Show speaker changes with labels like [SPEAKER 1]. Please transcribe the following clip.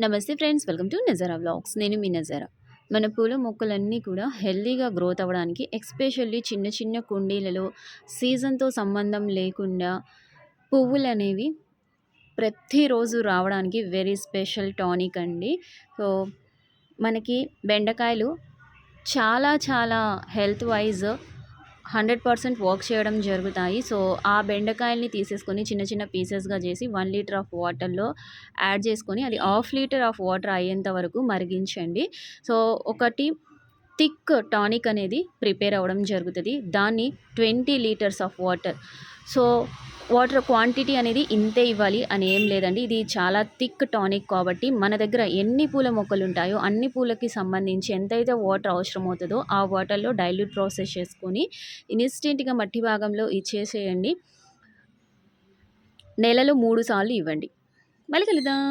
[SPEAKER 1] నమస్తే friends welcome to Nazara vlogs. నేను మీ నజారా. మన పూల మొక్కలన్నీ కూడా హెల్దీగా గ్రోత్ అవ్వడానికి ఎక్స్పెషల్లీ చిన్న చిన్న కుండీలలో సీజన్తో సంబంధం లేకుండా పువ్వులు అనేవి ప్రతిరోజు రావడానికి వెరీ స్పెషల్ టానిక్ అండి. సో మనకి బెండకాయలు చాలా చాలా health wise hundred percent work చేయడం జరుగుతాయి. సో ఆ బెండకాయల్ని తీసేసుకొని చిన్న చిన్న పీసెస్గా చేసి వన్ లీటర్ ఆఫ్ వాటర్లో యాడ్ చేసుకొని అది హాఫ్ లీటర్ ఆఫ్ వాటర్ అయ్యేంత వరకు మరిగించండి. సో ఒకటి థిక్ టానిక్ అనేది ప్రిపేర్ అవ్వడం జరుగుతుంది. దాన్ని twenty litres of water. So water quantity అనేది ఇంతే ఇవ్వాలి అని ఏం లేదండి. ఇది చాలా థిక్ టానిక్ కాబట్టి మన దగ్గర ఎన్ని పూల మొక్కలు ఉంటాయో అన్ని పూలకి సంబంధించి ఎంతైతే వాటర్ అవసరం అవుతుందో ఆ వాటర్లో డైల్యూట్ ప్రాసెస్ చేసుకొని ఇన్స్టెంట్గా మట్టి భాగంలో ఇచ్చేసేయండి. నెలలో మూడు సార్లు ఇవ్వండి. మళ్ళీ కలుద్దాం.